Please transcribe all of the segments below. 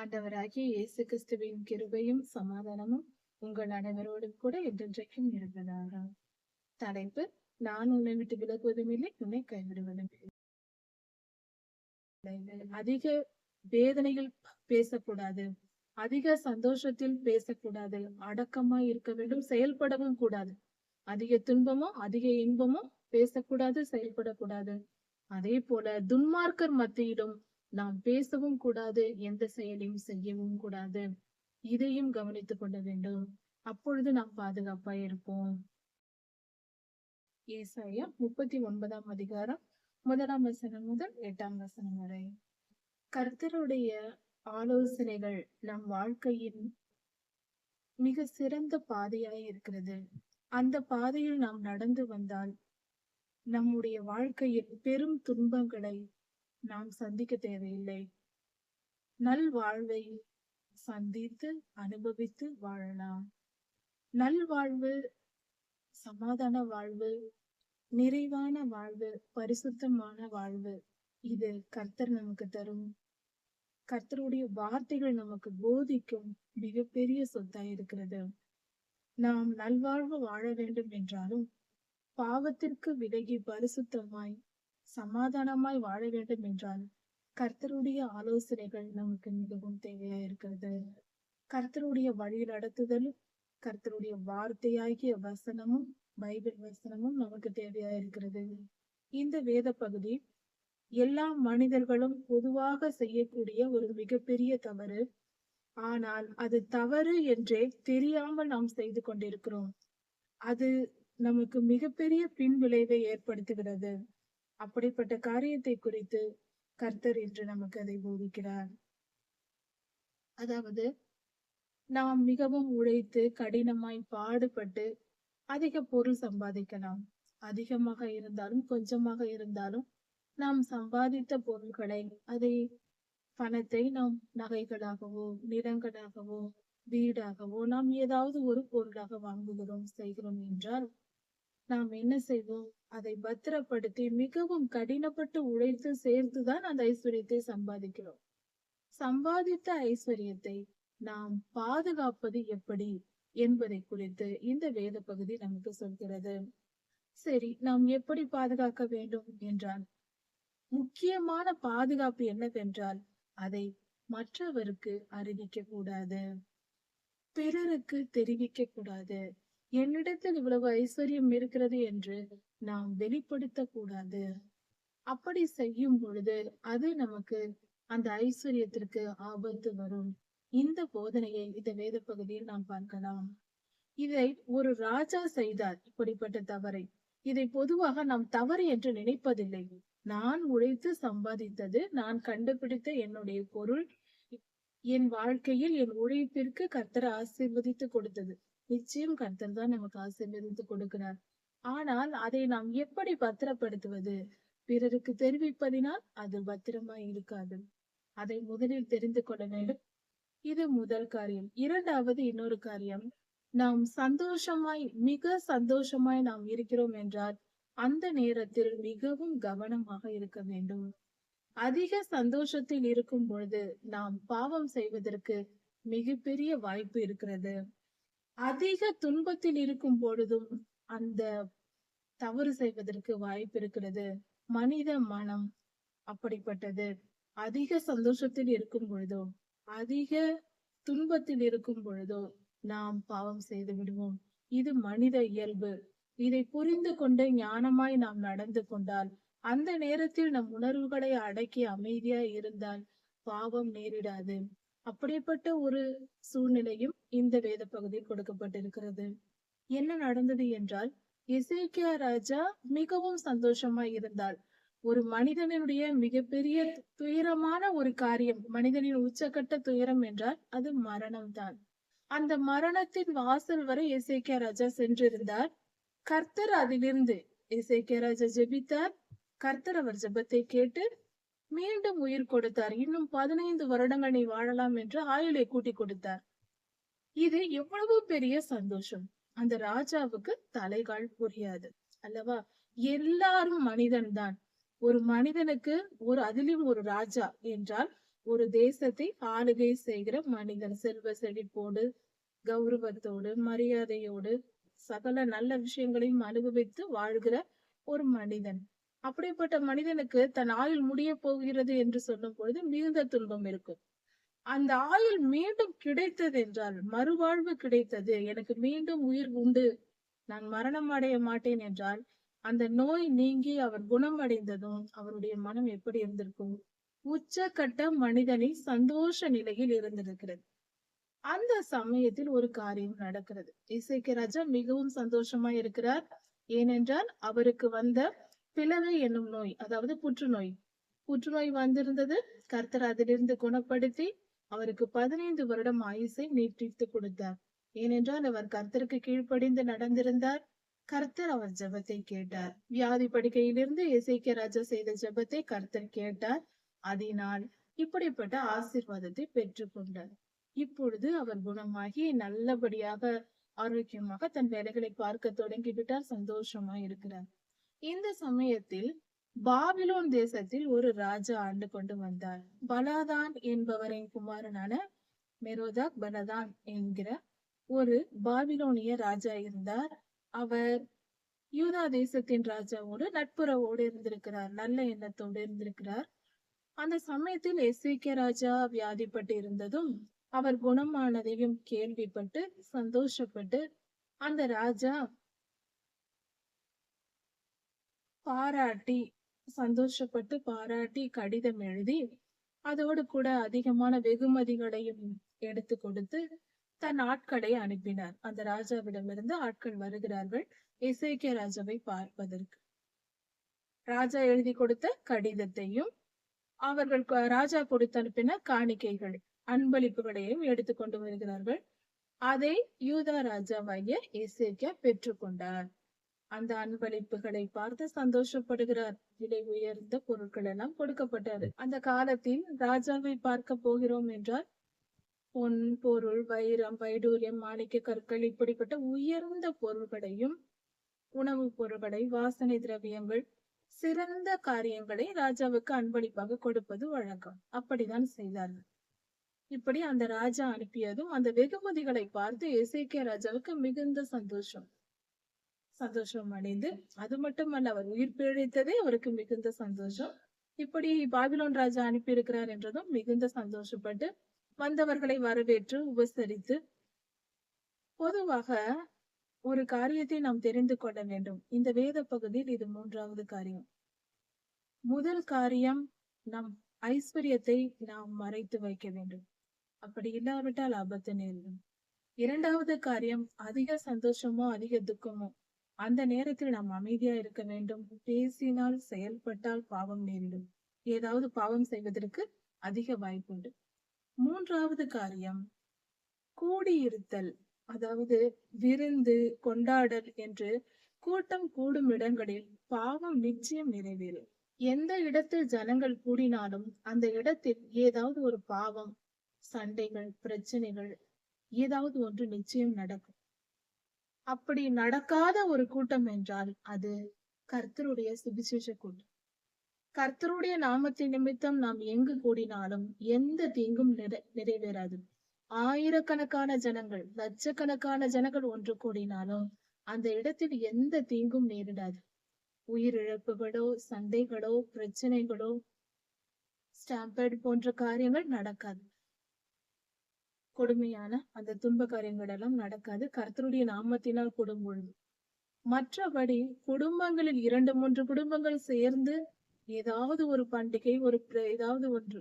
ஆண்டவராகிய இயேசு கிறிஸ்துவின் கிருபையும் சமாதானமும் உங்கள் அனைவரோடும் கூட என்றென்றைக்கும் இருப்பதாக. தலைப்பு நான் உன்னை விட்டு விலகுவதும் இல்லை உன்னை கைவிடுவதும் இல்லை அதிக வேதனையில் பேசக்கூடாது அதிக சந்தோஷத்தில் பேசக்கூடாது அடக்கமா இருக்க வேண்டும் செயல்படவும் கூடாது. அதிக துன்பமும் அதிக இன்பமும் பேசக்கூடாது செயல்படக்கூடாது. அதே போல துன்மார்க்கர் மத்தியிலும் நாம் பேசவும் கூடாது எந்த செயலையும் செய்யவும் கூடாது. இதையும் கவனித்துக் கொள்ள வேண்டும். அப்பொழுது நாம் பாதுகாப்பா இருப்போம். ஏசாயா முப்பத்தி ஒன்பதாம் அதிகாரம் முதலாம் வசனம் முதல் எட்டாம் வசனம் வரை. கர்த்தருடைய ஆலோசனைகள் நம் வாழ்க்கையின் மிக சிறந்த பாதையாய் இருக்கிறது. அந்த பாதையில் நாம் நடந்து வந்தால் நம்முடைய வாழ்க்கையில் பெரும் துன்பங்களை நாம் சந்திக்க தேவையில்லை. நல் வாழ்வை சந்தித்து அனுபவித்து வாழலாம். நல்வாழ்வு சமாதான வாழ்வு நிறைவான வாழ்வு பரிசுத்தமான வாழ்வு இது கர்த்தர் நமக்கு தரும். கர்த்தருடைய வார்த்தைகள் நமக்கு போதிக்கும் மிகப்பெரிய சொத்தா இருக்கிறது. நாம் நல்வாழ்வு வாழ வேண்டும் என்றாலும் பாவத்திற்கு விலகி பரிசுத்தமாய் சமாதானமாய் வாழ வேண்டும் என்றால் கர்த்தருடைய ஆலோசனைகள் நமக்கு மிகவும் தேவையா இருக்கிறது. கர்த்தருடைய வழி நடத்துதல் கர்த்தருடைய வார்த்தையாகிய வசனமும் பைபிள் வசனமும் நமக்கு தேவையா இருக்கிறது. இந்த வேத பகுதி எல்லா மனிதர்களும் பொதுவாக செய்யக்கூடிய ஒரு மிகப்பெரிய தவறு. ஆனால் அது தவறு என்றே தெரியாமல் நாம் செய்து கொண்டிருக்கிறோம். அது நமக்கு மிகப்பெரிய பின் விளைவை ஏற்படுத்துகிறது. அப்படிப்பட்ட காரியத்தை குறித்து கர்த்தர் என்று நமக்கு அதை போதிக்கிறார். அதாவது நாம் மிகவும் உழைத்து கடினமாய் பாடுபட்டு அதிக பொருள் சம்பாதிக்கலாம். அதிகமாக இருந்தாலும் கொஞ்சமாக இருந்தாலும் நாம் சம்பாதித்த பொருள்களை அதை பணத்தை நாம் நகைகளாகவோ நிறங்களாகவோ வீடாகவோ நாம் ஏதாவது ஒரு பொருளாக வாங்குகிறோம் செய்கிறோம் என்றால் நாம் என்ன செய்வோம்? அதை பத்திரப்படுத்தி மிகவும் கடினப்பட்டு உழைத்து சேர்த்துதான் அந்த ஐஸ்வர்யத்தை சம்பாதிக்கிறோம். சம்பாதித்த ஐஸ்வர்யத்தை நாம் பாதுகாப்பது எப்படி என்பதை குறித்து இந்த வேத பகுதி நமக்கு சொல்கிறது. சரி நாம் எப்படி பாதுகாக்க வேண்டும் என்றால் முக்கியமான பாதுகாப்பு என்னவென்றால் அதை மற்றவருக்கு அறிவிக்க கூடாது பிறருக்கு தெரிவிக்க கூடாது என்னிடத்தில் இவ்வளவு ஐஸ்வர்யம் இருக்கிறது என்று நாம் வெளிப்படுத்த கூடாது அப்படி செய்யும் பொழுது அது நமக்கு அந்த ஐஸ்வர்யத்திற்கு ஆபத்து வரும். இந்த போதனையை இந்த வேத பகுதியில் நாம் பார்க்கலாம். இதை ஒரு ராஜா செய்தார் இப்படிப்பட்ட தவறை. இதை பொதுவாக நாம் தவறு என்று நினைப்பதில்லை. நான் உழைத்து சம்பாதித்தது நான் கண்டுபிடித்த என்னுடைய பொருள் என் வாழ்க்கையில் என் உழைப்பிற்கு கர்த்தர் ஆசீர்வதித்து கொடுத்தது. நிச்சயம் கர்த்தர் தான் நமக்கு ஆசீர்வதித்து கொடுக்கிறார். ஆனால் அதை நாம் எப்படி பத்திரப்படுத்துவது? பிறருக்கு தெரிவிப்பதினால் அது பத்திரமா இருக்காது. அதை முதலில் தெரிந்து கொள்ள வேண்டும். இது முதல் காரியம். இரண்டாவது இன்னொரு காரியம். நாம் சந்தோஷமாய் மிக சந்தோஷமாய் நாம் இருக்கிறோம் என்றால் அந்த நேரத்தில் மிகவும் கவனமாக இருக்க வேண்டும். அதிக சந்தோஷத்தில் இருக்கும் பொழுது நாம் பாவம் செய்வதற்கு மிகப்பெரிய வாய்ப்பு இருக்கிறது. அதிக துன்பத்தில் இருக்கும் பொழுதும் அந்த தவறு செய்வதற்கு வாய்ப்பு இருக்கிறது. மனித மனம் அப்படிப்பட்டது. அதிக சந்தோஷத்தில் இருக்கும் பொழுதோ அதிக துன்பத்தில் இருக்கும் பொழுதோ நாம் பாவம் செய்து விடுவோம். இது மனித இயல்பு. இதை புரிந்து கொண்டு ஞானமாய் நாம் நடந்து கொண்டால் அந்த நேரத்தில் நம் உணர்வுகளை அடக்கி அமைதியா இருந்தால் பாவம் நேரிடாது. அப்படிப்பட்ட ஒரு சூழ்நிலையும் இந்த வேத பகுதியில் கொடுக்கப்பட்டிருக்கிறது. என்ன நடந்தது என்றால் இசைக்கியா ராஜா மிகவும் சந்தோஷமாய் இருந்தால் ஒரு மனிதனுடைய மிகப்பெரிய துயரமான ஒரு காரியம் மனிதனின் உச்சக்கட்ட துயரம் என்றால் அது மரணம் தான் அந்த மரணத்தின் வாசல் வரை இசைக்கியா ராஜா சென்றிருந்தார். கர்த்தர் அதிலிருந்து இசைக்கியா ராஜா ஜெபித்தார். கர்த்தர் அவர் ஜெபத்தை கேட்டு மீண்டும் உயிர் கொடுத்தார். இன்னும் பதினைந்து வருடங்கள் நீ வாழலாம் என்று ஆயுளை கூட்டி கொடுத்தார். இது எவ்வளவு பெரிய சந்தோஷம். அந்த ராஜாவுக்கு தலைகால் புரியாது அல்லவா? எல்லாரும் மனிதன் தான் ஒரு மனிதனுக்கு ஒரு அதிலும் ஒரு ராஜா என்றால் ஒரு தேசத்தை ஆளுகை செய்கிற மனிதன் செல்வ செழிப்போடு கௌரவத்தோடு மரியாதையோடு சகல நல்ல விஷயங்களையும் அனுபவித்து வாழ்கிற ஒரு மனிதன். அப்படிப்பட்ட மனிதனுக்கு தன் ஆயுள் முடிய போகிறது என்று சொல்லும் பொழுது மிகுந்த துன்பம் இருக்கும். அந்த ஆயுள் மீண்டும் கிடைத்தது என்றால் மறுவாழ்வு கிடைத்தது. எனக்கு மீண்டும் உயிர் உண்டு. நான் மரணம் அடைய மாட்டேன் என்றால் அந்த நோய் நீங்கி அவர் குணமடைந்ததும் அவருடைய மனம் எப்படி இருந்திருக்கும்? உச்சக்கட்ட மனிதனின் சந்தோஷ நிலையில் இருந்திருக்கிறது. அந்த சமயத்தில் ஒரு காரியம் நடக்கிறது. இசைக்கு ராஜா மிகவும் சந்தோஷமா இருக்கிறார். ஏனென்றால் அவருக்கு வந்த பிளவை என்னும் நோய் அதாவது புற்றுநோய். புற்றுநோய் வந்திருந்தது கர்த்தர் அதிலிருந்து குணப்படுத்தி அவருக்கு பதினைந்து வருடம் ஆயுசை நீட்டித்து கொடுத்தார். ஏனென்றால் அவர் கர்த்தருக்கு கீழ்ப்படிந்து நடந்திருந்தார். கர்த்தர் அவர் ஜெபத்தை கேட்டார். வியாதி படுக்கையிலிருந்து இசைக்கிய ராஜா செய்த ஜெபத்தை கர்த்தர் கேட்டார். அதனால் இப்படிப்பட்ட ஆசீர்வாதத்தை பெற்றுக்கொண்டார் இப்பொழுது அவர் குணமாகி நல்லபடியாக ஆரோக்கியமாக தன் வேலைகளை பார்க்க தொடங்கிவிட்டார் சந்தோஷமா இருக்கிறார். இந்த சமயத்தில் பாபிலோன் தேசத்தில் ஒரு ராஜா ஆண்டு கொண்டு வந்தார். பலாதான் என்பவரின் குமாரனான மெரோதாக் பலதான் என்கிற ஒரு பாபிலோனிய ராஜா இருந்தார். அவர் யூதா தேசத்தின் ராஜாவோடு நட்புறவோடு இருந்திருக்கிறார் நல்ல எண்ணத்தோடு இருந்திருக்கிறார். அந்த சமயத்தில் எஸ்விகே ராஜா வியாதிப்பட்டு இருந்ததும் அவர் குணமானதையும் கேள்விப்பட்டு சந்தோஷப்பட்டு அந்த ராஜா பாராட்டி சந்தோஷப்பட்டு பாராட்டி கடிதம் எழுதி அதோடு கூட அதிகமான வெகுமதிகளையும் எடுத்து கொடுத்து தன் ஆட்களை அனுப்பினார். அந்த ராஜாவிடமிருந்து ஆட்கள் வருகிறார்கள். இசைக்கிய ராஜாவை பார்ப்பதற்கு. ராஜா எழுதி கொடுத்த கடிதத்தையும் அவர்கள் ராஜா கொடுத்து அனுப்பின காணிக்கைகள் அன்பளிப்புகளையும் எடுத்துக்கொண்டு வருகிறார்கள். அதை யூதா ராஜாவாகிய இசைக்கியா பெற்றுக்கொண்டார் அந்த அன்பளிப்புகளை பார்த்து சந்தோஷப்படுகிறார். விலை உயர்ந்த பொருட்கள் எல்லாம் கொடுக்கப்பட்டது. அந்த காலத்தில் ராஜாவை பார்க்க போகிறோம் என்றால் பொன் பொருள் வைரம் வைடூரியம் மாணிக்க கற்கள் இப்படிப்பட்ட உயர்ந்த பொருள்களையும் உணவுப் பொருட்களை வாசனை திரவியங்கள் சிறந்த காரியங்களை ராஜாவுக்கு அன்பளிப்பாக கொடுப்பது வழக்கம். அப்படிதான் செய்தார்கள். இப்படி அந்த ராஜா அனுப்பியதும் அந்த வெகுமதிகளை பார்த்து இசைக்கிய ராஜாவுக்கு மிகுந்த சந்தோஷம். சந்தோஷம் அடைந்து அது மட்டுமல்ல அவர் உயிர் பிழைத்ததே அவருக்கு மிகுந்த சந்தோஷம். இப்படி பாபிலோன் ராஜா அனுப்பியிருக்கிறார் என்றதும் மிகுந்த சந்தோஷப்பட்டு வந்தவர்களை வரவேற்று உபசரித்து பொதுவாக ஒரு காரியத்தை நாம் தெரிந்து கொள்ள வேண்டும். இந்த வேத பகுதியில் இது மூன்றாவது காரியம். முதல் காரியம் நம் ஐஸ்வர்யத்தை நாம் மறைத்து வைக்க வேண்டும். அப்படி இல்லாவிட்டால் ஆபத்து நேரிடும். இரண்டாவது காரியம் அதிக சந்தோஷமோ அதிக துக்கமோ அந்த நேரத்தில் நாம் அமைதியா இருக்க வேண்டும். பேசினால் செயல்பட்டால் பாவம் நேரிடும். ஏதாவது பாவம் செய்வதற்கு அதிக வாய்ப்புண்டு மூன்றாவது காரியம் கூடியிருத்தல். அதாவது விருந்து கொண்டாடல் என்று கூட்டம் கூடும் இடங்களில் பாவம் நிச்சயம் நிறைவேறும். எந்த இடத்தில் ஜனங்கள் கூடினாலும் அந்த இடத்தில் ஏதாவது ஒரு பாவம் சண்டைகள் பிரச்சனைகள் ஏதாவது ஒன்று நிச்சயம் நடக்கும். அப்படி நடக்காத ஒரு கூட்டம் என்றால் அது கர்த்தருடைய சுபிசேஷ கூட்டம். கர்த்தருடைய நாமத்தின் நிமித்தம் நாம் எங்கு கூடினாலும் எந்த தீங்கும் நிறை நிறைவேறாது. ஆயிரக்கணக்கான ஜனங்கள் லட்சக்கணக்கான ஜனங்கள் ஒன்று கூடினாலும் அந்த இடத்தில் எந்த தீங்கும் நேரிடாது. உயிரிழப்புகளோ சண்டைகளோ பிரச்சனைகளோ ஸ்டாம்பேட் போன்ற காரியங்கள் நடக்காது. கொடுமையான அந்த துன்ப காரியங்கள் எல்லாம் நடக்காது. கர்த்தருடைய நாமத்தினால் கூடும் பொழுது. மற்றபடி குடும்பங்களில் இரண்டு மூன்று குடும்பங்கள் சேர்ந்து ஏதாவது ஒரு பண்டிகை ஒரு ஏதாவது ஒன்று.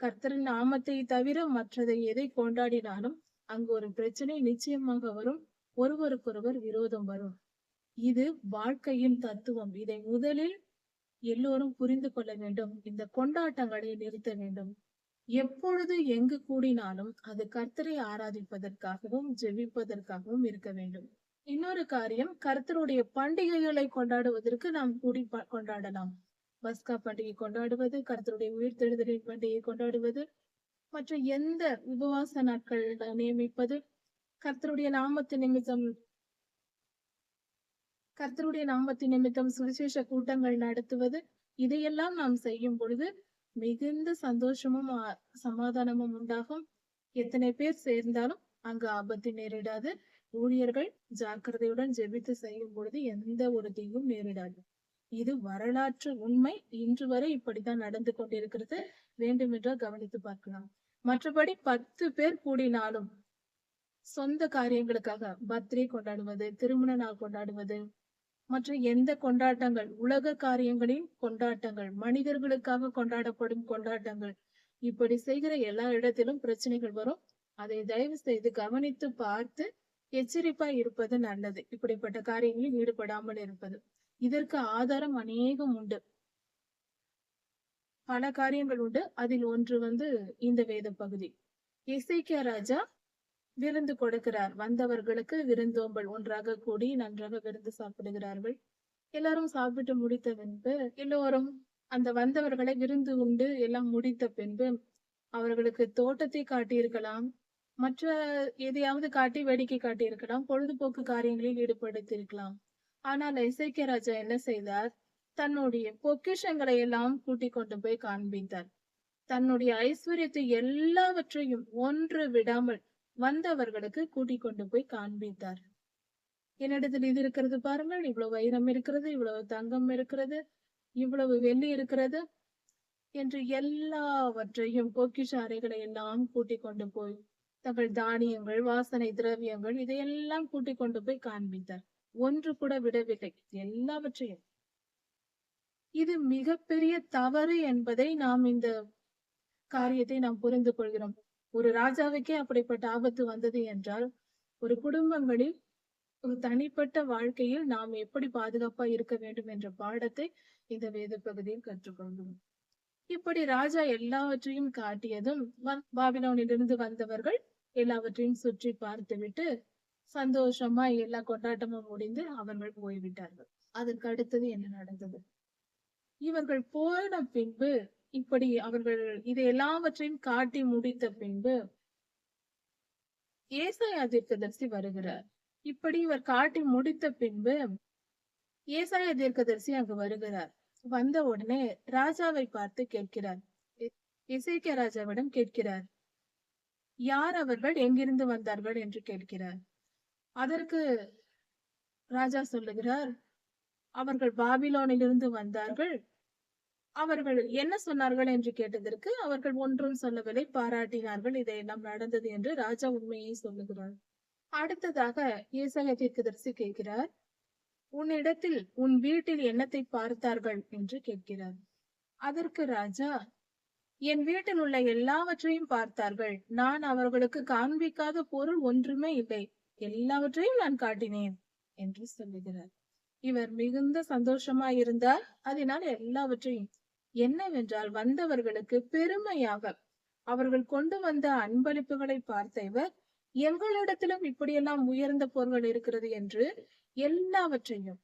கர்த்தரின் நாமத்தை தவிர மற்றதை எதை கொண்டாடினாலும் அங்கு ஒரு பிரச்சனை நிச்சயமாக வரும். ஒருவருக்கொருவர் விரோதம் வரும். இது வாழ்க்கையின் தத்துவம். இதை முதலில் எல்லோரும் புரிந்து கொள்ள வேண்டும். இந்த கொண்டாட்டங்களை நிறுத்த வேண்டும். எப்பொழுது எங்கு கூடினாலும் அது கர்த்தரை ஆராதிப்பதற்காகவும் ஜெபிப்பதற்காகவும் இருக்க வேண்டும். இன்னொரு காரியம் கர்த்தருடைய பண்டிகைகளை கொண்டாடுவதற்கு நாம் கூடி கொண்டாடலாம். பஸ்கா பண்டிகை கொண்டாடுவது கர்த்தருடைய உயிர்த்தெழுதலின் பண்டிகை கொண்டாடுவது மற்ற எந்த உபவாச நாட்கள் நியமிப்பது கர்த்தருடைய நாமத்து நிமித்தம் கர்த்தருடைய நாமத்து நிமித்தம் சுவிசேஷ கூட்டங்கள் நடத்துவது இதையெல்லாம் நாம் செய்யும் பொழுது மிகுந்த சந்தோஷமும் சமாதானமும் உண்டாகும். எத்தனை பேர் சேர்ந்தாலும் அங்கு ஆபத்து நேரிடாது. ஊழியர்கள் ஜாக்கிரதையுடன் ஜெபித்து செய்யும் பொழுது எந்த ஒரு தீங்கும் நேரிடாது. இது வரலாற்று உண்மை. இன்று வரை இப்படித்தான் நடந்து கொண்டிருக்கிறது. வேண்டுமென்றால் கவனித்து பார்க்கலாம். மற்றபடி பத்து பேர் கூடினாலும் சொந்த காரியங்களுக்காக பர்த்டே கொண்டாடுவது திருமண நாள் கொண்டாடுவது மற்றும் எந்த கொண்டாட்டங்கள் உலக காரியங்களின் கொண்டாட்டங்கள் மனிதர்களுக்காக கொண்டாடப்படும் கொண்டாட்டங்கள் இப்படி செய்கிற எல்லா இடத்திலும் பிரச்சனைகள் வரும். அதை தயவு செய்து கவனித்து பார்த்து எச்சரிப்பா இருப்பது நல்லது. இப்படிப்பட்ட காரியங்களில் ஈடுபடாமல் இருப்பது. இதற்கு ஆதாரம் அநேகம் உண்டு. பல காரியங்கள் உண்டு. அதில் ஒன்று வந்து இந்த வேத பகுதி இசைக்கிய ராஜா விருந்து கொடுக்கிறார். வந்தவர்களுக்கு விருந்தோம்பல் ஒன்றாக கூடி நன்றாக விருந்து சாப்பிடுகிறார்கள். எல்லாரும் சாப்பிட்டு முடித்த பின்பு எல்லோரும் அந்த வந்தவர்களை விருந்து உண்டு எல்லாம் முடித்த பின்பு அவர்களுக்கு தோட்டத்தை காட்டியிருக்கலாம். மற்ற எதையாவது காட்டி வேடிக்கை காட்டியிருக்கலாம். பொழுதுபோக்கு காரியங்களில் ஈடுபடுத்தியிருக்கலாம். ஆனால் இசைக்கிய ராஜா என்ன செய்தார்? தன்னுடைய பொக்கிஷங்களை எல்லாம் கூட்டிக் கொண்டு போய் காண்பித்தார். தன்னுடைய ஐஸ்வர்யத்தை எல்லாவற்றையும் ஒன்று விடாமல் வந்தவர்களுக்கு கூட்டிக் கொண்டு போய் காண்பித்தார். என்னிடத்தில் இது இருக்கிறது பாருங்கள் இவ்வளவு வைரம் இருக்கிறது இவ்வளவு தங்கம் இருக்கிறது இவ்வளவு வெள்ளி இருக்கிறது என்று எல்லாவற்றையும் பொக்கிஷ அறைகளை எல்லாம் கூட்டிக் கொண்டு போய் தங்கள் தானியங்கள் வாசனை திரவியங்கள் இதையெல்லாம் கூட்டிக் கொண்டு போய் காண்பித்தார். ஒன்று கூட விடவில்லை எல்லாவற்றையும். இது மிகப்பெரிய தவறு என்பதை நாம் இந்த காரியத்தை நாம் புரிந்து கொள்கிறோம். ஒரு ராஜாவுக்கே அப்படிப்பட்ட ஆபத்து வந்தது என்றால் ஒரு குடும்பங்களில் ஒரு தனிப்பட்ட வாழ்க்கையில் நாம் எப்படி பாதுகாப்பா இருக்க வேண்டும் என்ற பாடத்தை இந்த வேத பகுதியில் கற்றுக்கொண்டோம். இப்படி ராஜா எல்லாவற்றையும் காட்டியதும் பாபிலோனிலிருந்து வந்தவர்கள் எல்லாவற்றையும் சுற்றி பார்த்துவிட்டு சந்தோஷமா எல்லா கொண்டாட்டமும் முடிந்து அவர்கள் போய்விட்டார்கள். அதற்கு அடுத்தது என்ன நடந்தது? இவர்கள் போன பின்பு இப்படி அவர்கள் இது எல்லாவற்றையும் காட்டி முடித்த பின்பு ஏசாயா தீர்க்கதரிசி வருகிறார். இப்படி இவர் காட்டி முடித்த பின்பு ஏசாய தீர்க்கதரிசி அங்கு வருகிறார். வந்த உடனே ராஜாவை பார்த்து கேட்கிறார். இசைக்கிய ராஜாவிடம் கேட்கிறார் யார் அவர்கள்? எங்கிருந்து வந்தார்கள்? என்று கேட்கிறார். அதற்கு ராஜா சொல்லுகிறார் அவர்கள் பாபிலோனிலிருந்து வந்தார்கள். அவர்கள் என்ன சொன்னார்கள் என்று கேட்டதற்கு அவர்கள் ஒன்றும் சொல்லவில்லை. பாராட்டினார்கள். இதையெல்லாம் நடந்தது என்று ராஜா உண்மையை சொல்லுகிறார். அடுத்ததாக ஏசாயா தீர்க்கதரிசி கேட்கிறார். உன்னிடத்தில் உன் வீட்டில் என்னத்தை பார்த்தார்கள் என்று கேட்கிறார். அதற்கு ராஜா என் வீட்டில் உள்ள எல்லாவற்றையும் பார்த்தார்கள். நான் அவர்களுக்கு காண்பிக்காத பொருள் ஒன்றுமே இல்லை. எல்லாவற்றையும் நான் காட்டினேன் என்று சொல்லுகிறார். இவர் மிகுந்த சந்தோஷமா இருந்தார் அதனால் எல்லாவற்றையும் என்னவென்றால் வந்தவர்களுக்கு பெருமையாக அவர்கள் கொண்டு வந்த அன்பளிப்புகளை பார்த்த இவர் எங்களிடத்திலும் இப்படியெல்லாம் உயர்ந்த பொருள்கள் இருக்கிறது என்று எல்லாவற்றையும்.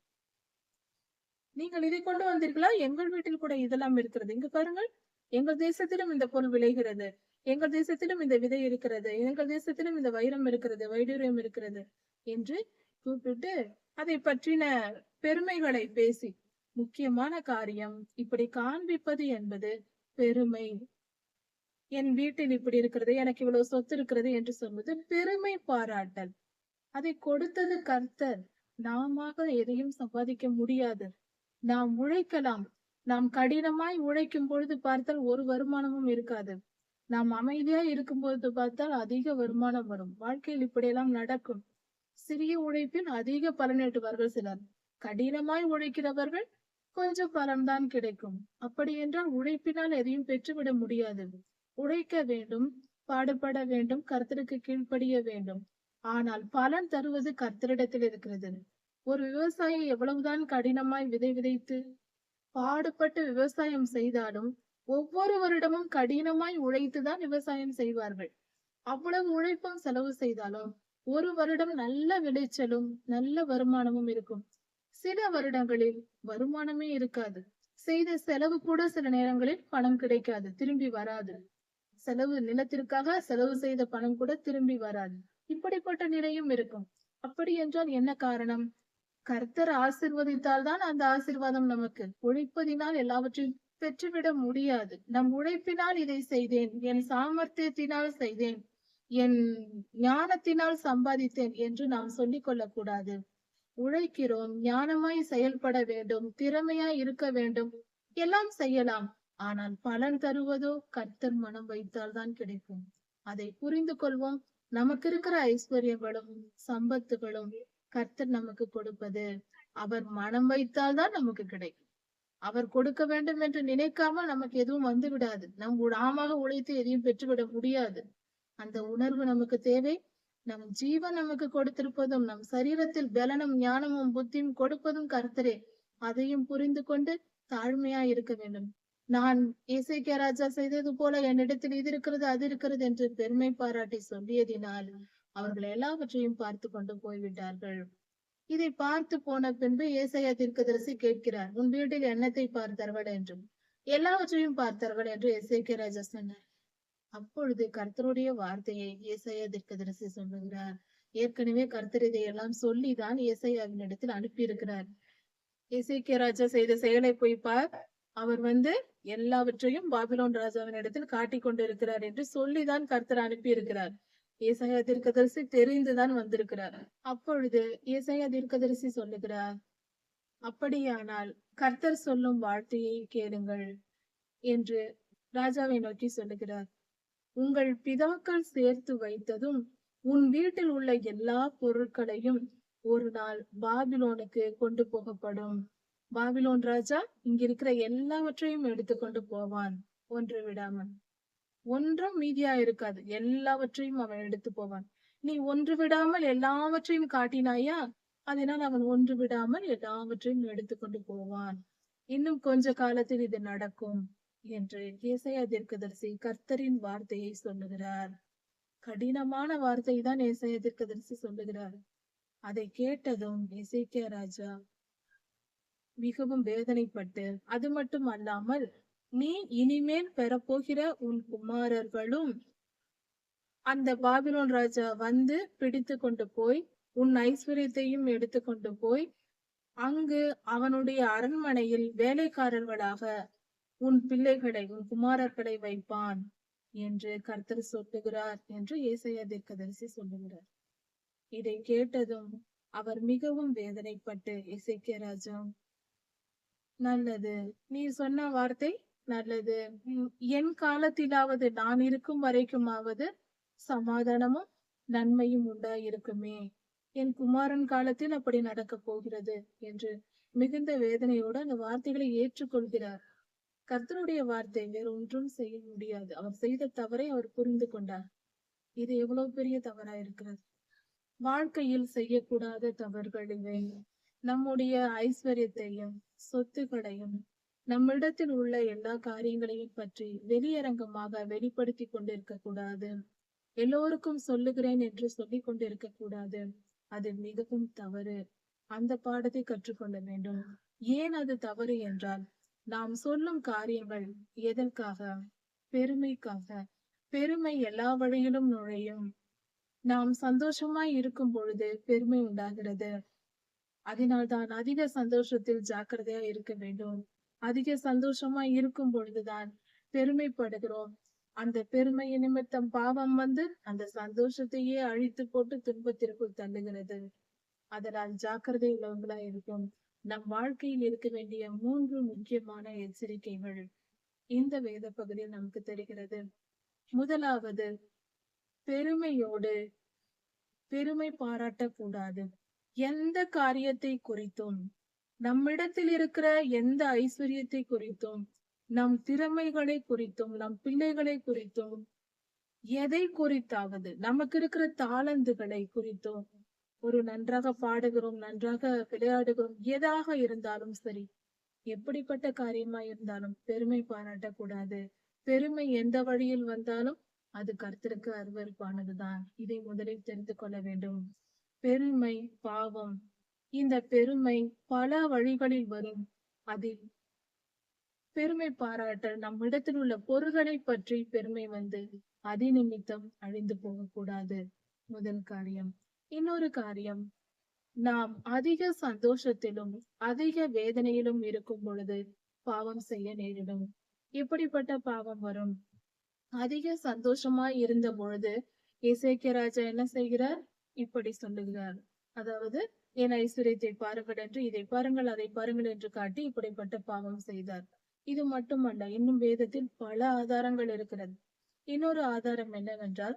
நீங்கள் இதை கொண்டு வந்தீர்களா? எங்கள் வீட்டில் கூட இதெல்லாம் இருக்கிறது. இங்க பாருங்கள் எங்கள் தேசத்திலும் இந்த பொருள் விளைகிறது. எங்கள் தேசத்திலும் இந்த விதை இருக்கிறது. எங்கள் தேசத்திலும் இந்த வைரம் இருக்கிறது. வைடூரியம் இருக்கிறது என்று கூப்பிட்டு அதை பற்றின பெருமைகளை பேசி முக்கியமான காரியம். இப்படி காண்பிப்பது என்பது பெருமை. என் வீட்டில் இப்படி இருக்கிறது எனக்கு இவ்வளவு சொத்து இருக்கிறது என்று சொல்வது பெருமை பாராட்டல். அதை கொடுத்தது கர்த்தர். நாம எதையும் சம்பாதிக்க முடியாது. நாம் உழைக்கலாம். நாம் கடினமாய் உழைக்கும் பொழுது பார்த்தால் ஒரு வருமானமும் இருக்காது. நாம் அமைதியா இருக்கும் பொழுது பார்த்தால் அதிக வருமானம் வரும். வாழ்க்கையில் இப்படியெல்லாம் நடக்கும். சிறிய உழைப்பில் அதிக பலனேட்டுவார்கள் சிலர். கடினமாய் உழைக்கிறவர்கள் கொஞ்சம் பலன்தான் கிடைக்கும். அப்படியென்றால் உழைப்பினால் எதையும் பெற்றுவிட முடியாது. உழைக்க வேண்டும் பாடுபட வேண்டும் கர்த்தருக்கு கீழ்ப்படிய வேண்டும். ஆனால் பலன் தருவது கர்த்தரிடத்தில் இருக்கிறது. ஒரு விவசாயி எவ்வளவுதான் கடினமாய் விதை விதைத்து பாடுபட்டு விவசாயம் செய்தாலும் ஒவ்வொரு வருடமும் கடினமாய் உழைத்துதான் விவசாயம் செய்வார்கள். அவ்வளவு உழைப்பும் செலவு செய்தாலும் ஒரு வருடம் நல்ல விளைச்சலும் நல்ல வருமானமும் இருக்கும். சில வருடங்களில் வருமானமே இருக்காது. செய்த செலவு கூட சில நேரங்களில் பணம் கிடைக்காது திரும்பி வராது. செலவு நிலத்திற்காக செலவு செய்த பணம் கூட திரும்பி வராது. இப்படிப்பட்ட நிலையும் இருக்கும். அப்படி என்றால் என்ன காரணம்? கர்த்தர் ஆசிர்வதித்தால் தான் அந்த ஆசிர்வாதம் நமக்கு. உழைப்பதினால் எல்லாவற்றையும் பெற்றுவிட முடியாது. நம் உழைப்பினால் இதை செய்தேன் என் சாமர்த்தியத்தினால் செய்தேன் என் ஞானத்தினால் சம்பாதித்தேன் என்று நாம் சொல்லிக் கொள்ளக்கூடாது. உழைக்கிறோம் ஞானமாய் செயல்பட வேண்டும் திறமையாய் இருக்க வேண்டும் எல்லாம் செய்யலாம். ஆனால் பலன் தருவதோ கர்த்தர் மனம் வைத்தால் தான் கிடைக்கும். அதை புரிந்து கொள்வோம். நமக்கு இருக்கிற ஐஸ்வர்யங்களும் சம்பத்துகளும் கர்த்தர் நமக்கு கொடுப்பது. அவர் மனம் வைத்தால் தான் நமக்கு கிடைக்கும். அவர் கொடுக்க வேண்டும் என்று நினைக்காமல் நமக்கு எதுவும் வந்து விடாது நம் உடாமாக உழைத்து எதையும் பெற்றுவிட முடியாது. அந்த உணர்வு நமக்கு தேவை. நம் ஜீவன் நமக்கு கொடுத்திருப்பதும் நம் சரீரத்தில் பலனும் ஞானமும் புத்தியும் கொடுப்பதும் கர்த்தரே. அதையும் புரிந்து கொண்டு தாழ்மையா இருக்க வேண்டும். நான் இசைக்கிய ராஜா செய்தது போல என்னிடத்தில் இது இருக்கிறது அது இருக்கிறது என்று பெருமை பாராட்டி சொல்லியதினால் அவர்கள் எல்லாவற்றையும் பார்த்து கொண்டு போய்விட்டார்கள். இதை பார்த்து போன பின்பு ஏசையா தீர்க்கதரிசி கேட்கிறார் உன் வீட்டில் எண்ணத்தை பார்த்தார்கள் என்றும் எல்லாவற்றையும் பார்த்தார்கள் என்று இசைக்கிய ராஜா சொன்னார். அப்பொழுது கர்த்தருடைய வார்த்தையை இயசையா தீர்க்கதரிசி சொல்லுகிறார். ஏற்கனவே கர்த்தர் இதையெல்லாம் சொல்லிதான் இயசையாவின் இடத்தில் அனுப்பியிருக்கிறார். இசைக்கிய ராஜா செய்த செயலை போய் அவர் வந்து எல்லாவற்றையும் பாபிலோன் ராஜாவின் இடத்தில் காட்டிக் கொண்டிருக்கிறார் என்று சொல்லிதான் கர்த்தர் அனுப்பி இருக்கிறார் ஏசாயா தீர்க்கதரிசி தெரிந்துதான் வந்திருக்கிறார். அப்பொழுது ஏசாயா தீர்க்கதரிசி சொல்லுகிறார் அப்படியானால் கர்த்தர் சொல்லும் வார்த்தையை கேளுங்கள் என்று ராஜாவை நோக்கி சொல்லுகிறார். உங்கள் பிதாக்கள் சேர்த்து வைத்ததும் உன் வீட்டில் உள்ள எல்லா பொருட்களையும் ஒரு நாள் பாபிலோனுக்கு கொண்டு போகப்படும். பாபிலோன் ராஜா இங்கிருக்கிற எல்லாவற்றையும் எடுத்துக்கொண்டு போவான். ஒன்று விடாமல். ஒன்றும் மீதியா இருக்காது. எல்லாவற்றையும் அவன் எடுத்து போவான். நீ ஒன்று விடாமல் எல்லாவற்றையும் காட்டினாயா? அதனால் அவன் ஒன்று விடாமல் எல்லாவற்றையும் எடுத்துக்கொண்டு போவான். இன்னும் கொஞ்ச காலத்தில் இது நடக்கும். என்று ஏசையா தீர்க்கதரிசி கர்த்தரின் வார்த்தையை சொல்லுகிறார். கடினமான வார்த்தை தான் ஏசையா தீர்க்கதரிசி சொல்லுகிறார். அதை கேட்டதும் இசைக்கிய ராஜா மிகவும் வேதனைப்பட்டு அது மட்டும் அல்லாமல் நீ இனிமேல் பெறப்போகிற உன் குமாரர்களும் அந்த பாபிலோன் ராஜா வந்து பிடித்து கொண்டு போய் உன் ஐஸ்வர்யத்தையும் எடுத்துக்கொண்டு போய் அங்கு அவனுடைய அரண்மனையில் வேலைக்காரர்களாக உன் பிள்ளைகளை உன் குமாரர்களை வைப்பான் என்று கர்த்தர் சொல்லுகிறார் என்று ஏசையா தீர்க்கதரிசி சொல்லுகிறார். இதை கேட்டதும் அவர் மிகவும் வேதனைப்பட்டு இசைக்கிய ராஜா நல்லது நீ சொன்ன வார்த்தை நல்லது. உம், என் காலத்திலாவது நான் இருக்கும் வரைக்குமாவது சமாதானமும் நன்மையும் உண்டாயிருக்குமே. என் குமாரன் காலத்தில் அப்படி நடக்கப் போகிறது என்று மிகுந்த வேதனையோடு அந்த வார்த்தைகளை ஏற்றுக்கொள்கிறார். கர்த்தருடைய வார்த்தை வேற ஒன்றும் செய்ய முடியாது. அவர் செய்த தவறை அவர் புரிந்து கொண்டார். இது எவ்வளவு பெரிய தவறா இருக்கிறது? வாழ்க்கையில் செய்யக்கூடாத தவறுகள் இவை நம்முடைய ஐஸ்வர்யத்தையும் சொத்துக்களையும் நம்மிடத்தில் உள்ள எல்லா காரியங்களையும் பற்றி வெளியரங்கமாக வெளிப்படுத்தி கொண்டிருக்க கூடாது எல்லோருக்கும் சொல்லுகிறேன் என்று சொல்லி கொண்டிருக்க கூடாது அது மிகவும் தவறு. அந்த பாடத்தை கற்றுக்கொள்ள வேண்டும். ஏன் அது தவறு என்றால் நாம் சொல்லும் காரியங்கள் எதற்காக? பெருமைக்காக. பெருமை எல்லா வழியிலும் நுழையும். நாம் சந்தோஷமாய் இருக்கும் பொழுது பெருமை உண்டாகிறது. அதனால்தான் அதிக சந்தோஷத்தில் ஜாக்கிரதையா இருக்க வேண்டும். அதிக சந்தோஷமா இருக்கும் பொழுதுதான் பெருமைப்படுகிறோம். அந்த பெருமை நிமித்தம் பாவம் வந்து அந்த சந்தோஷத்தையே அழித்து போட்டு துன்பத்திற்குள் தள்ளுகிறது. அதனால் ஜாக்கிரதை உள்ளவங்களா இருக்கும். நம் வாழ்க்கையில் இருக்க வேண்டிய மூன்று முக்கியமான எச்சரிக்கைகள் இந்த வேத பகுதியில் நமக்கு தெரிகிறது. முதலாவது பெருமையோடு பெருமை பாராட்டக்கூடாது. எந்த காரியத்தை குறித்தும் நம்மிடத்தில் இருக்கிற எந்த ஐஸ்வர்யத்தை குறித்தும் நம் திறமைகளை குறித்தும் நம் பிள்ளைகளை குறித்தும் எதை குறித்தாவது நமக்கு இருக்கிற தாளந்துகளை குறித்தும் ஒரு நன்றாக பாடுகிறோம் நன்றாக விளையாடுகிறோம் எதாக இருந்தாலும் சரி எப்படிப்பட்ட காரியமா இருந்தாலும் பெருமை பாராட்டக்கூடாது. பெருமை எந்த வழியில் வந்தாலும் அது கர்த்தருக்கு அருவறுப்பானதுதான் இதை முதலில் தெரிந்து கொள்ள வேண்டும். பெருமை பாவம் இந்த பெருமை பல வழிகளில் வரும். அதில் பெருமை பாராட்ட நம்மிடத்தில் உள்ள பொருள்களை பற்றி பெருமை வந்து அதி நிமித்தம் அழிந்து போகக்கூடாது. முதல் காரியம். இன்னொரு காரியம். நாம் அதிக சந்தோஷத்திலும் அதிக வேதனையிலும் இருக்கும் பொழுது பாவம் செய்ய நேரிடும். இப்படிப்பட்ட பாவம் வரும். அதிக சந்தோஷமா இருந்த பொழுது இசைக்கிய ராஜா என்ன செய்கிறார்? இப்படி சொல்லுகிறார். அதாவது என் ஐஸ்வர்யத்தை பாருங்கள் என்று இதை பாருங்கள் அதை பாருங்கள் என்று காட்டி இப்படிப்பட்ட பாவம் செய்தார். இது மட்டுமல்ல இன்னும் வேதத்தில் பல ஆதாரங்கள் இருக்கிறது. இன்னொரு ஆதாரம் என்னவென்றால்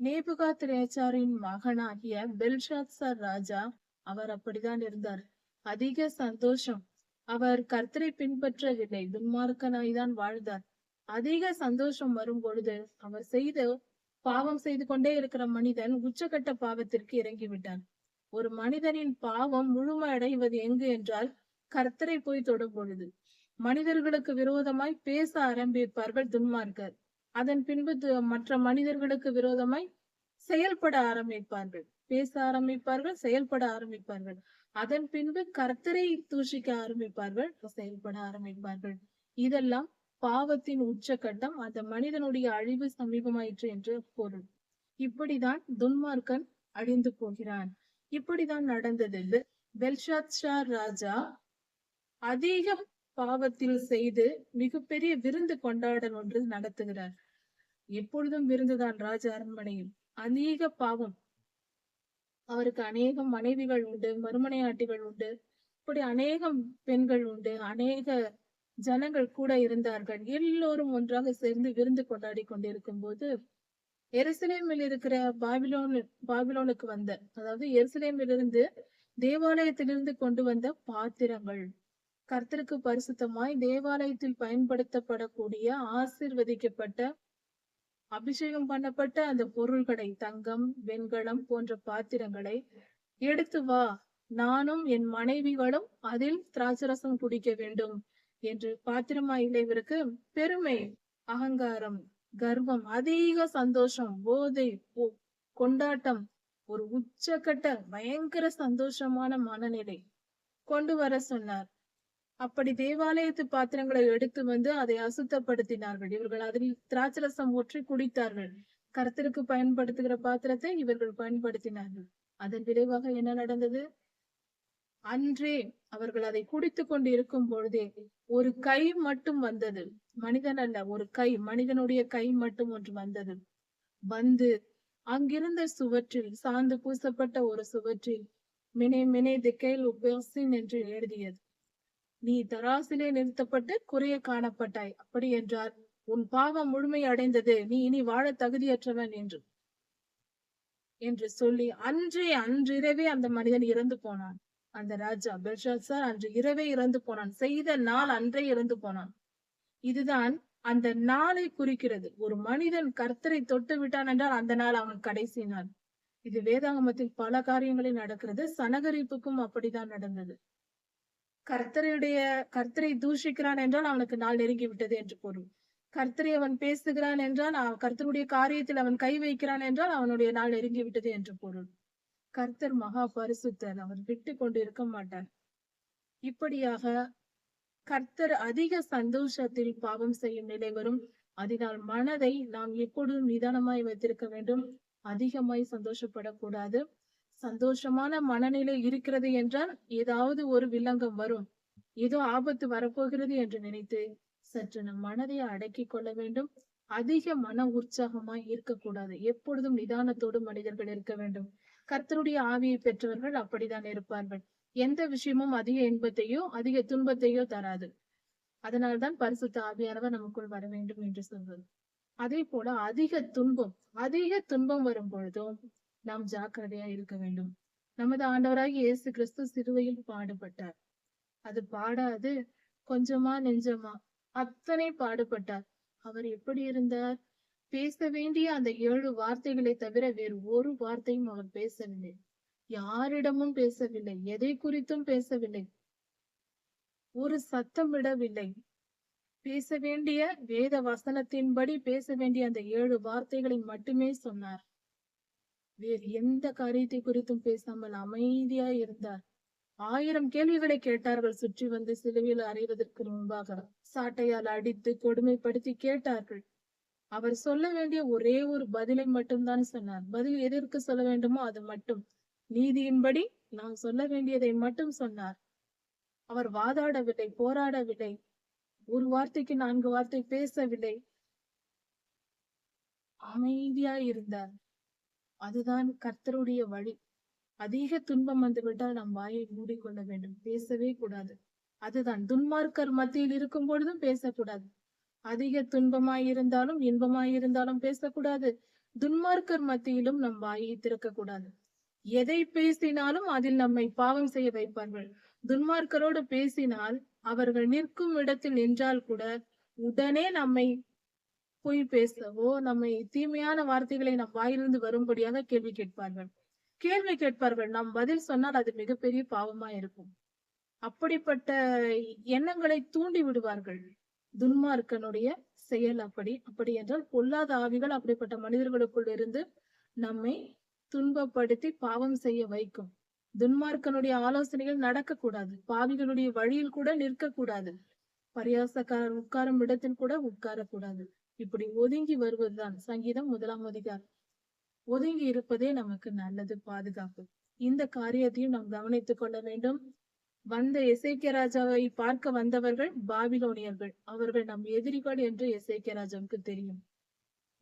நேபுகாத் ரேச்சாரின் மகனாகிய பெல்ஷாத்சர் ராஜா அவர் அப்படிதான் இருந்தார். அதிக சந்தோஷம். அவர் கர்த்தரை பின்பற்றவில்லை துன்மார்க்கனாய் தான் வாழ்ந்தார். அதிக சந்தோஷம் வரும் பொழுது அவர் செய்த பாவம் செய்து கொண்டே இருக்கிற மனிதன் உச்சகட்ட பாவத்திற்கு இறங்கி விட்டான் ஒரு மனிதனின் பாவம் முழுமை அடைவது எங்கு என்றால் கர்த்தரை போய் தொடும் பொழுது. மனிதர்களுக்கு விரோதமாய் பேச ஆரம்பிப்பார்கள் துன்மார்க்கர். அதன் பின்பு மற்ற மனிதர்களுக்கு விரோதமாய் செயல்பட ஆரம்பிப்பார்கள். பேச ஆரம்பிப்பார்கள் செயல்பட ஆரம்பிப்பார்கள். அதன் பின்பு கர்த்தரை தூஷிக்க ஆரம்பிப்பார்கள் செயல்பட ஆரம்பிப்பார்கள். இதெல்லாம் பாவத்தின் உச்சகட்டம் அந்த மனிதனுடைய அழிவு சமீபமாயிற்று என்று பொருள். இப்படிதான் துன்மார்க்கன் அழிந்து போகிறான். இப்படிதான் நடந்தது. பெல்ஷாத் ராஜா அதிக பாவத்தில் செய்து மிகப்பெரிய விருந்து கொண்டாடல் ஒன்று நடத்துகிறார். எப்பொழுதும் விருந்துதான் ராஜ அரண்மனையில். அதிக பாவம். அவருக்கு அநேகம் மனைவிகள் உண்டு மறுமனையாட்டிகள் உண்டு. இப்படி அநேகம் பெண்கள் உண்டு. அநேக ஜனங்கள் கூட இருந்தார்கள். எல்லோரும் ஒன்றாக சேர்ந்து விருந்து கொண்டாடி கொண்டிருக்கும் போது எருசலேமில் இருக்கிற பாபிலோன் பாபிலோனுக்கு வந்த அதாவது எருசலேமிலிருந்து தேவாலயத்திலிருந்து கொண்டு வந்த பாத்திரங்கள் கர்த்தருக்கு பரிசுத்தமாய் தேவாலயத்தில் பயன்படுத்தப்படக்கூடிய ஆசிர்வதிக்கப்பட்ட அபிஷேகம் பண்ணப்பட்ட அந்த பொருள்களை தங்கம் வெண்கலம் போன்ற பாத்திரங்களை எடுத்து வா. நானும் என் மனைவிகளும் அதில் திராட்சரசம் குடிக்க வேண்டும் என்று பாத்திரமா இளைவருக்கு பெருமை அகங்காரம் கர்வம் அதிக சந்தோஷம் போதை கொண்டாட்டம் ஒரு உச்சக்கட்ட பயங்கர சந்தோஷமான மனநிலை கொண்டு வர சொன்னார். அப்படி தேவாலயத்து பாத்திரங்களை எடுத்து வந்து அதை அசுத்தப்படுத்தினார்கள். இவர்கள் அதில் திராட்சரசம் ஊற்றி குடித்தார்கள். கருத்திற்கு பயன்படுத்துகிற பாத்திரத்தை இவர்கள் பயன்படுத்தினார்கள். அதன் விளைவாக என்ன நடந்தது? அன்றே அவர்கள் அதை குடித்துக் கொண்டு இருக்கும் பொழுதே ஒரு கை மட்டும் வந்தது. மனிதன் அல்ல ஒரு கை மனிதனுடைய கை மட்டும் ஒன்று வந்தது. வந்து அங்கிருந்த சுவற்றில் சாந்து பூசப்பட்ட ஒரு சுவற்றில் மினே மினே திக்கையில் உபயோசின் என்று எழுதியது. நீ தராசிலே நிறுத்தப்பட்டு குறைய காணப்பட்டாய். அப்படி என்றார். உன் பாவம் முழுமை அடைந்தது. நீ இனி வாழ தகுதியற்றவன் என்று. என்று சொல்லி அன்றே அன்றிரவே அந்த மனிதன் இறந்து போனான். அந்த ராஜா பெல்ஷாசார் அன்று இரவே இறந்து போனான். செய்த நாள் அன்றே இறந்து போனான். இதுதான் அந்த நாளை குறிக்கிறது. ஒரு மனிதன் கர்த்தரை தொட்டு விட்டான் என்றால் அந்த நாள் அவன் கடைசி நாள். இது வேதாகமத்தில் பல காரியங்களில் நடக்கிறது. சனகரிப்புக்கும் அப்படிதான் நடந்தது. கர்த்தருடைய கர்த்தரை தூஷிக்கிறான் என்றால் அவனுக்கு நாள் நெருங்கி விட்டது என்று பொருள் கர்த்தரை அவன் பேசுகிறான் என்றால் அவன் கர்த்தருடைய காரியத்தில் அவன் கை வைக்கிறான் என்றால் அவனுடைய நாள் நெருங்கி விட்டது என்று பொருள் கர்த்தர் மகா பரிசுத்தர் அவர் விட்டு கொண்டு இருக்க மாட்டார். இப்படியாக கர்த்தர் அதிக சந்தோஷத்தில் பாவம் செய்யும் நிலை வரும். அதனால் மனதை நாம் எப்பொழுதும் நிதானமாய் வைத்திருக்க வேண்டும். அதிகமாய் சந்தோஷப்படக்கூடாது. சந்தோஷமான மனநிலை இருக்கிறது என்றால் ஏதாவது ஒரு வில்லங்கம் வரும். ஏதோ ஆபத்து வரப்போகிறது என்று நினைத்து சற்று நம் மனதை அடக்கிக் கொள்ள வேண்டும். அதிக மன உற்சாகமாய் இருக்கக்கூடாது. எப்பொழுதும் நிதானத்தோடு மனிதர்கள் இருக்க வேண்டும். கர்த்தருடைய ஆவியை பெற்றவர்கள் அப்படித்தான் இருப்பார்கள். எந்த விஷயமும் அதிக இன்பத்தையோ அதிக துன்பத்தையோ தராது. அதனால்தான் பரிசுத்த ஆவியானவர் நமக்குள் வர வேண்டும் என்று சொல்வது. அதே போல அதிக துன்பம் அதிக துன்பம் வரும் பொழுதும் நாம் ஜாக்கிரதையா இருக்க வேண்டும். நமது ஆண்டவராகிய இயேசு கிறிஸ்து சிறுவையில் பாடுபட்டார். அது பாடாது கொஞ்சமா நெஞ்சமா அத்தனை பாடுபட்டார். அவர் எப்படி இருந்தார்? பேச வேண்டிய அந்த ஏழு வார்த்தைகளை தவிர வேறு ஒரு வார்த்தையும் அவர் பேசவில்லை. யாரிடமும் பேசவில்லை எதை குறித்தும் பேசவில்லை. ஒரு சத்தம் விடவில்லை. பேச வேண்டிய வேத வசனத்தின்படி பேச வேண்டிய அந்த ஏழு வார்த்தைகளை மட்டுமே சொன்னார். வேறு எந்த காரியத்தை குறித்தும் பேசாமல் அமைதியாய் இருந்தார். ஆயிரம் கேள்விகளை கேட்டார்கள் சுற்றி வந்து சிலுவையில் அறைவதற்கு முன்பாக. சாட்டையால் அடித்து கொடுமைப்படுத்தி கேட்டார்கள். அவர் சொல்ல வேண்டிய ஒரே ஒரு பதிலை மட்டும்தான் சொன்னார். பதில் எதற்கு சொல்ல வேண்டுமோ அது மட்டும். நீதியின்படி நாம் சொல்ல வேண்டியதை மட்டும் சொன்னார். அவர் வாதாடவில்லை போராடவில்லை. ஒரு வார்த்தைக்கு நான்கு வார்த்தை பேசவில்லை. அமைதியாய் இருந்தார். அதுதான் கர்த்தருடைய வழி. அதிக துன்பம் வந்துவிட்டால் நம் வாயை மூடிக்கொள்ள வேண்டும். பேசவே கூடாது. அதுதான் துன்மார்க்கர் மத்தியில் இருக்கும் பொழுதும் பேசக்கூடாது. அதிக துன்பமாயிருந்தாலும் இன்பமாயிருந்தாலும் பேசக்கூடாது. துன்மார்க்கர் மத்தியிலும் நம் வாயை திறக்க கூடாது எதை பேசினாலும் அதில் நம்மை பாவம் செய்ய வைப்பார்கள். துன்மார்க்கரோடு பேசினால் அவர்கள் நிற்கும் இடத்தில் நின்றால் கூட உடனே நம்மை பொய் பேசவோ நம்மை தீமையான வார்த்தைகளை நம் வாயிலிருந்து வரும்படியாக கேள்வி கேட்பார்கள். கேள்வி கேட்பார்கள். நாம் பதில் சொன்னால் அது மிகப்பெரிய பாவமா இருக்கும். அப்படிப்பட்ட எண்ணங்களை தூண்டி விடுவார்கள். துன்மார்க்கனுடைய செயல் அப்படி அப்படி என்றால் பொல்லாத ஆவிகள் அப்படிப்பட்ட மனிதர்களுக்குள் இருந்து நம்மை துன்பப்படுத்தி பாவம் செய்ய வைக்கும். துன்மார்க்கனுடைய ஆலோசனைகள் நடக்கக்கூடாது. பாவிகளுடைய வழியில் கூட நிற்கக்கூடாது. பரியாசக்காரர் உட்காரும் இடத்தில் கூட உட்காரக்கூடாது. இப்படி ஒதுங்கி வருவதுதான் சங்கீதம் முதலாம் அதிகாரம். ஒதுங்கி இருப்பதே நமக்கு நல்லது பாதுகாப்பு. இந்த காரியத்தையும் நாம் கவனித்துக் கொள்ள வேண்டும். வந்த எசைக்கிய ராஜாவை பார்க்க வந்தவர்கள் பாபிலோனியர்கள். அவர்கள் நம் எதிரிகள் என்று எசைக்கிய ராஜாவுக்கு தெரியும்.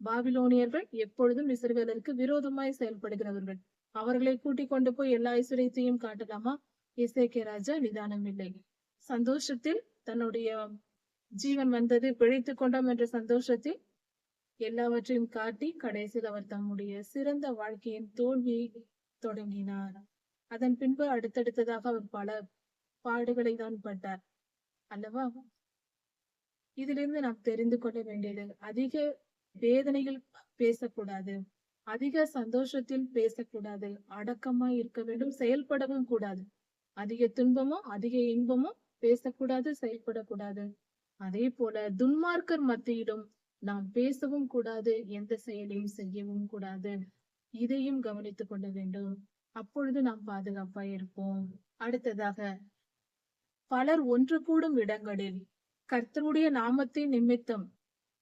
பாபிலோனியர்கள் எப்பொழுதும் இஸ்ரவேலருக்கு விரோதமாய் செயல்படுகிறவர்கள். அவர்களை கூட்டிக் கொண்டு போய் எல்லா ஐஸ்வர்யத்தையும் காட்டலாமா? இசைக்கிய ராஜா நிதானம் இல்லை சந்தோஷத்தில் தன்னுடைய ஜீவன் வந்தது பிழைத்துக் கொண்டோம் என்ற சந்தோஷத்தில் எல்லாவற்றையும் காட்டி கடைசியில் அவர் தம்முடைய சிறந்த வாழ்க்கையின் தோல்வியை தொடங்கினார். அதன் பின்பு அடுத்தடுத்ததாக அவர் பல பாடுகளை தான் பட்டார். அல்லவா? இதிலிருந்து நாம் தெரிந்து கொள்ள வேண்டியது அதிக வேதனையில் பேசக்கூடாது அதிக சந்தோஷத்தில் பேசக்கூடாது அடக்கமா இருக்க வேண்டும் செயல்படவும் கூடாது. அதிக துன்பமும் அதிக இன்பமும் பேசக்கூடாது செயல்படக்கூடாது. அதே போல துன்மார்க்கர் மத்தியிலும் நாம் பேசவும் கூடாது எந்த செயலையும் செய்யவும் கூடாது. இதையும் கவனித்துக் கொள்ள வேண்டும். அப்பொழுது நாம் பாதுகாப்பா இருப்போம். அடுத்ததாக பலர் ஒன்று கூடும் இடங்களில் கர்த்தருடைய நாமத்தின் நிமித்தம்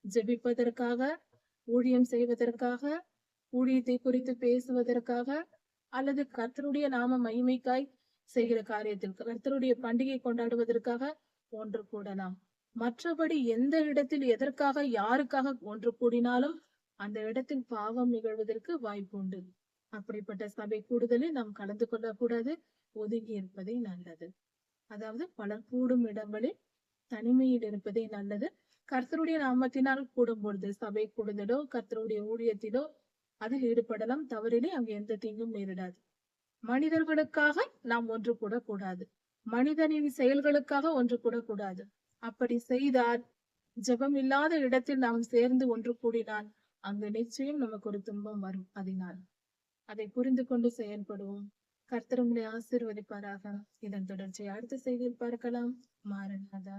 ஜெபிப்பதற்காக ஊழியம் செய்வதற்காக ஊழியத்தை குறித்து பேசுவதற்காக அல்லது கர்த்தருடைய நாம மகிமைக்காய் செய்கிற காரியத்தில் கர்த்தருடைய பண்டிகை கொண்டாடுவதற்காக ஒன்று கூடலாம். மற்றபடி எந்த இடத்தில் எதற்காக யாருக்காக ஒன்று கூடினாலும் அந்த இடத்தில் பாவம் நிகழ்வதற்கு வாய்ப்பு உண்டு. அப்படிப்பட்ட சபை கூடுதலில் நாம் கலந்து கொள்ளக்கூடாது. ஒதுங்கி இருப்பதே நல்லது. அதாவது பலர் கூடும் இடங்களில் தனிமையில் இருப்பதே நல்லது. கர்த்தருடைய நாமத்தினால் கூடும் பொழுது சபை கூடுதலோ கர்த்தருடைய ஊழியத்திலோ அதில் ஈடுபடலாம். தவறிலே அங்கு எந்த தீங்கும் நேரிடாது. மனிதர்களுக்காக நாம் ஒன்று கூட கூடாது மனிதனின் செயல்களுக்காக ஒன்று கூட கூடாது அப்படி செய்தார் ஜெபம் இல்லாத இடத்தில் நாம் சேர்ந்து ஒன்று கூடினால் அங்கு நிச்சயம் நமக்கு ஒரு துன்பம் வரும். அதனால் அதை புரிந்து கொண்டு செயல்படுவோம். கர்த்தரங்களை ஆசீர்வதிப்பாராக. இதன் தொடர்ச்சியை அடுத்த செய்தியில் பார்க்கலாம். மாறனாதா